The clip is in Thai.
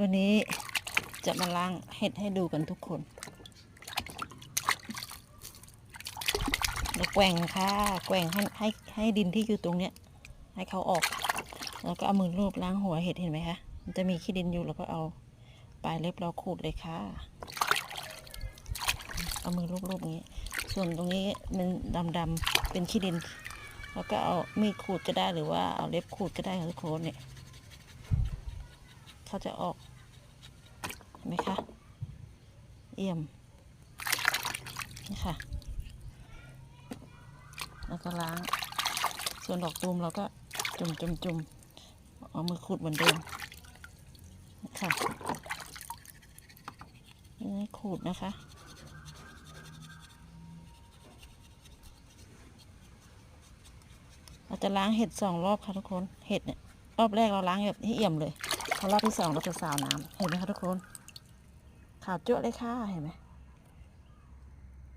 วันนี้จะมาล้างเห็ดให้ดูกันทุกคนแล้วแกว่งค่ะ แกว่งให้ให้ให้ดินที่อยู่ตรงเนี้ย ให้เขาออก แล้วก็เอามือลูบล้างหัวเห็ดเห็นไหมคะ มันจะมีขี้ดินอยู่แล้วก็เอาปลายเล็บเราขูดเลยค่ะ เอามือลูบๆอย่างนี้ ส่วนตรงนี้มันดำๆเป็นขี้ดิน แล้วก็เอามีดขูดก็ได้หรือว่าเอาเล็บขูดก็ได้ค่ะทุกคนเนี่ย เขาจะออกเห็นไหมคะเอี่ยมนี่ค่ะ แล้วก็ล้าง ส่วนดอกตูมเราก็จุ่มจุ่มจุ่มเอามือขูดเหมือนเดิมค่ะนี่ขูดนะคะเราจะล้างเห็ดสองรอบค่ะทุกคน เห็ดเนี่ยรอบแรกเราล้างแบบให้เอี่ยมเลย พอรอบที่สองเราจะสาวน้ำเห็นไหมคะทุกคนขาวจั่วเลยค่ะเห็นไหม